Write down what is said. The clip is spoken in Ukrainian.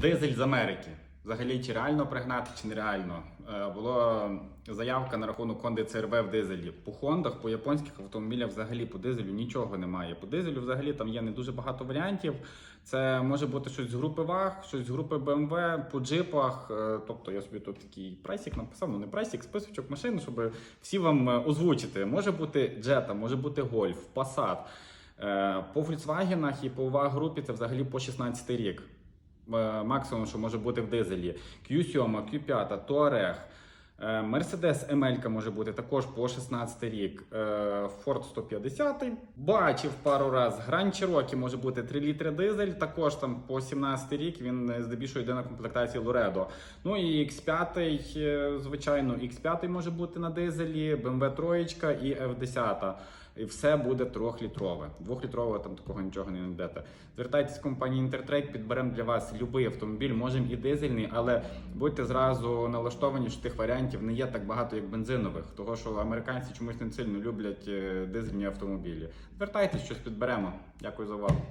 Дизель з Америки. Взагалі, чи реально пригнати, чи нереально. Е, Була заявка на рахунок Honda CR-V в дизелі. По Хондах, по японських автомобілях взагалі по дизелю нічого немає. По дизелю взагалі там є не дуже багато варіантів. Це може бути щось з групи ВАГ, щось з групи BMW, по джипах. Е, Тобто я собі тут такий прайсик написав, ну не прайсик, списочок машин, щоб всі вам е, озвучити. Може бути Jetta, може бути Golf, Passat. Е, По Volkswagen і по ВАГ групі це взагалі по 16 рік. Е, максимум, що може бути в дизелі. Q7, Q5, Touareg. Mercedes ML може бути також по 16 рік. Е, Ford 150. Бачив пару раз. Grand Cherokee може бути 3 літри дизель, також там по 17 рік. Він е, здебільшого йде на комплектації Laredo. Ну і X5, е, звичайно, X5 може бути на дизелі, BMW 3 і F10. І все буде трьохлітрове. Двохлітрове там такого нічого не знайдете. Звертайтесь в компанію Intertrade, підберемо для вас будь-який автомобіль, можемо і дизельний, але будьте зразу налаштовані, що тих варіантів не є так багато, як бензинових, того що американці чомусь не сильно люблять е, дизельні автомобілі. Звертайтесь, щось підберемо. Дякую за увагу.